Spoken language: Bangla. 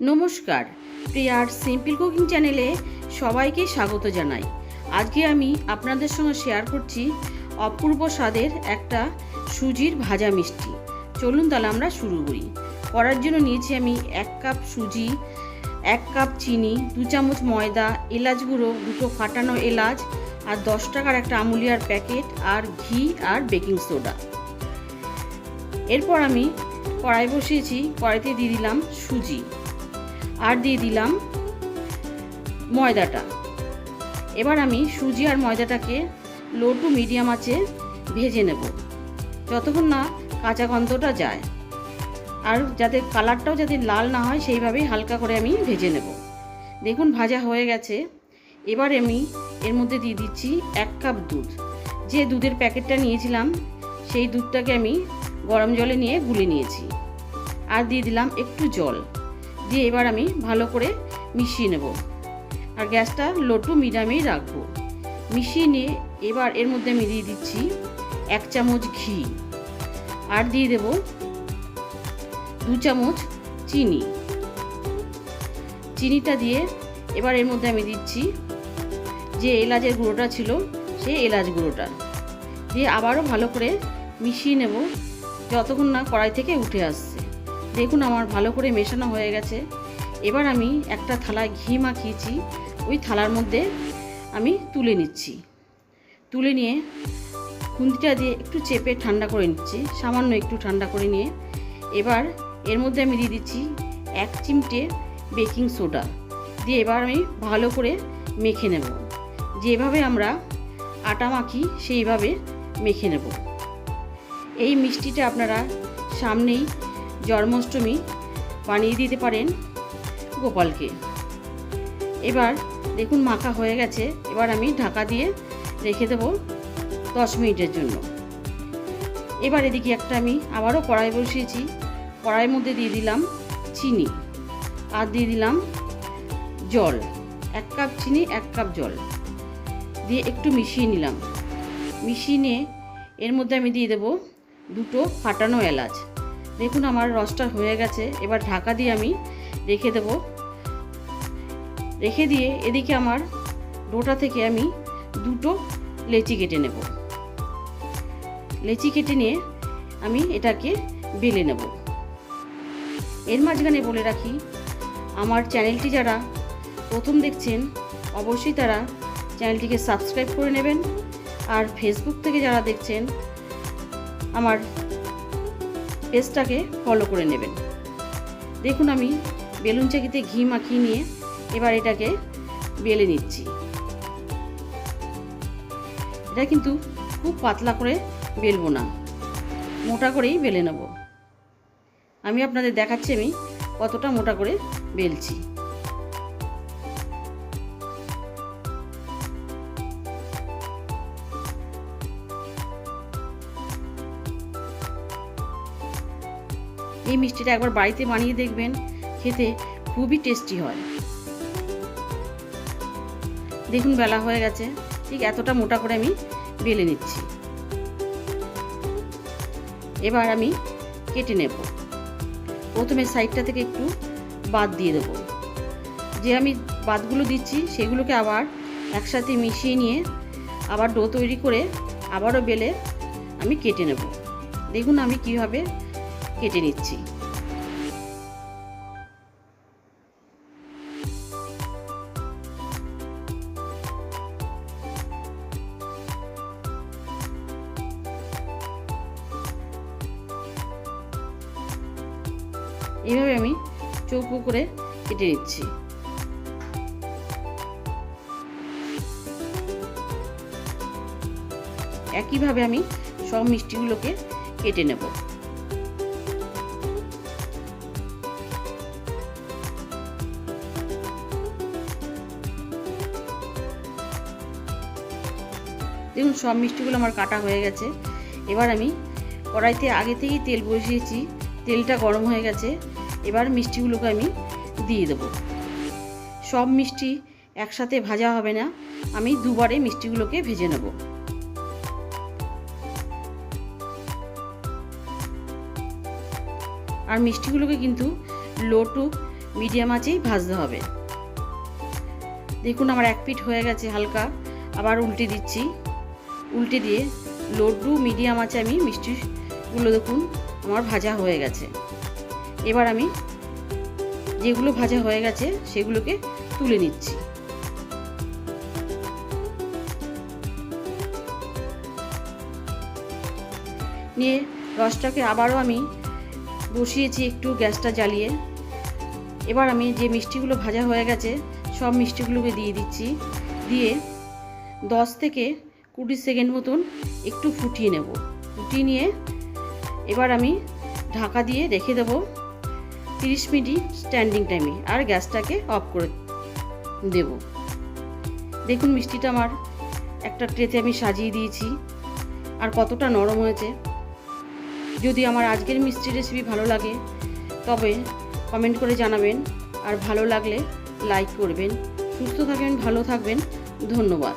নমস্কার। প্রিয়ার সিম্পল কুকিং চ্যানেলে সবাইকে স্বাগত জানাই। আজকে আমি আপনাদের সঙ্গে শেয়ার করছি অপূর্ব স্বাদের একটা সুজির ভাজা মিষ্টি। চলুন তাহলে আমরা শুরু করি। করার জন্য নিয়েছি আমি এক কাপ সুজি, এক কাপ চিনি, দু চামচ ময়দা, এলাচ গুঁড়ো, দুটো ফাটানো এলাচ আর দশ টাকার একটা আমুলিয়ার প্যাকেট আর ঘি আর বেকিং সোডা। এরপর আমি কড়াই বসিয়েছি, কড়াইতে দিয়ে দিলাম সুজি। আর দিয়ে দিলাম ময়দাটা। এবার আমি সুজি আর ময়দাটাকে লো টু মিডিয়াম আছে ভেজে নেব, যতক্ষণ না কাঁচা গন্ধটা যায়। আর যাতে কালারটাও যাতে লাল না হয়, সেইভাবেই হালকা করে আমি ভেজে নেব। দেখুন, ভাজা হয়ে গেছে। এবার আমি এর মধ্যে দিয়ে দিচ্ছি এক কাপ দুধ। যে দুধের প্যাকেটটা নিয়েছিলাম, সেই দুধটাকে আমি গরম জলে নিয়ে গুলে নিয়েছি। আর দিয়ে দিলাম একটু জল। দিয়ে এবার আমি ভালো করে মিশিয়ে নেব। আর গ্যাসটা লো টু মিডিয়ামেই রাখব। মিশিয়ে নিয়ে এবার এর মধ্যে আমি দিয়ে দিচ্ছি এক চামচ ঘি। আর দিয়ে দেব দু চামচ চিনি। চিনিটা দিয়ে এবার এর মধ্যে আমি দিচ্ছি যে এলাচের গুঁড়োটা ছিল সেই এলাচ গুঁড়োটা। দিয়ে আবারও ভালো করে মিশিয়ে নেব, যতক্ষণ না কড়াই থেকে উঠে আসছে। দেখুন আমার ভালো করে মেশানো হয়ে গেছে। এবার আমি একটা থালায় ঘি মাখিয়েছি। ওই থালার মধ্যে আমি তুলে নিচ্ছি। তুলে নিয়ে খুন্তিটা দিয়ে একটু চেপে ঠান্ডা করে নিচ্ছি, সামান্য একটু ঠান্ডা করে নিয়ে। এবার এর মধ্যে আমি দিয়ে দিচ্ছি এক চিমটে বেকিং সোডা। দিয়ে এবার আমি ভালো করে মেখে নেব। যেভাবে আমরা আটা মাখি, সেইভাবে মেখে নেব। এই মিষ্টিটা আপনারা সামনেই জন্মাষ্টমী বানিয়ে দিতে পারেন গোপালকে। এবার দেখুন মাখা হয়ে গেছে, এবার আমি ঢাকা দিয়ে রেখে দেবো দশ মিনিটের জন্য। এবার এদিকে একটা আমি আবারও কড়াই বসিয়েছি, কড়াইয়ের মধ্যে দিয়ে দিলাম চিনি আর দিয়ে দিলাম জল, এক কাপ চিনি, এক কাপ জল দিয়ে একটু মিশিয়ে নিলাম। মিশিয়ে নিয়ে এর মধ্যে আমি দিয়ে দেবো দুটো ফাটানো এলাচ। দেখুন আমার রসটা হয়ে গেছে। এবার ঢাকা দিয়ে আমি রেখে দেব। রেখে দিয়ে এদিকে আমার ডোটা থেকে আমি দুটো লেচি কেটে নেব। লেচি কেটে নিয়ে আমি এটাকে বেলে নেব। এর মাঝখানে বলে রাখি, আমার চ্যানেলটি যারা প্রথম দেখছেন, অবশ্যই তারা চ্যানেলটিকে সাবস্ক্রাইব করে নেবেন। আর ফেসবুক থেকে যারা দেখছেন, আমার পেজটাকে ফলো করে নেবেন। দেখুন আমি বেলুন চাকিতে ঘি মাখিয়ে নিয়ে এবার এটাকে বেলে নিচ্ছি। এটা কিন্তু খুব পাতলা করে বেলবো না, মোটা করেই বেলে নেব। আমি আপনাদের দেখাচ্ছি আমি কতটা মোটা করে বেলছি। এই মিষ্টিটা একবার বাড়িতে বানিয়ে দেখবেন, খেতে খুবই টেস্টি হয়। দেখুন বেলা হয়ে গেছে, ঠিক এতটা মোটা করে আমি বেলে নিচ্ছি। এবার আমি কেটে নেব। প্রথমে সাইডটা থেকে একটু বাদ দিয়ে দেবো। যে আমি বাদগুলো দিচ্ছি, সেগুলোকে আবার একসাথে মিশিয়ে নিয়ে আবার ডো তৈরি করে আবারও বেলে আমি কেটে নেব। দেখুন আমি কীভাবে কেটে নিচ্ছি। এভাবে আমি চৌকো করে কেটে নিচ্ছি। একইভাবে আমি সব মিষ্টিগুলোকে কেটে নেব। দেখুন, সব মিষ্টিগুলো আমার কাটা হয়ে গেছে। এবার আমি কড়াইতে আগে থেকেই তেল বসিয়েছি, তেলটা গরম হয়ে গেছে। এবার মিষ্টিগুলোকে আমি দিয়ে দেবো। সব মিষ্টি একসাথে ভাজা হবে না, আমি দুবারে মিষ্টিগুলোকে ভেজে নেব। আর মিষ্টিগুলোকে কিন্তু লো টু মিডিয়াম আঁচেই ভাজতে হবে। দেখুন, আমার এক পিঠ হয়ে গেছে হালকা। আবার উল্টে দিচ্ছি। উল্টে দিয়ে লড্ডু, মিডিয়াম আছে আমি, মিষ্টিগুলো দেখুন, আমার ভাজা হয়ে গেছে। এবার আমি যেগুলো ভাজা হয়ে গেছে, সেগুলোকে তুলে নিচ্ছি। নিয়ে রসটাকে আবারও আমি বসিয়েছি একটু গ্যাসটা জ্বালিয়ে। এবার আমি যে মিষ্টিগুলো ভাজা হয়ে গেছে, সব মিষ্টিগুলোকে দিয়ে দিচ্ছি। দিয়ে দশ থেকে কুড়ি সেকেন্ড মতন একটু ফুটিয়ে নেব। ফুটিয়ে নিয়ে এবার আমি ঢাকা দিয়ে রেখে দেব তিরিশ মিনিট স্ট্যান্ডিং টাইমে আর গ্যাসটাকে অফ করে দেব। দেখুন মিষ্টিটা আমার একটা ট্রেতে আমি সাজিয়ে দিয়েছি আর কতটা নরম হয়েছে। যদি আমার আজকের মিষ্টি রেসিপি ভালো লাগে, তবে কমেন্ট করে জানাবেন। আর ভালো লাগলে লাইক করবেন। সুস্থ থাকবেন, ভালো থাকবেন। ধন্যবাদ।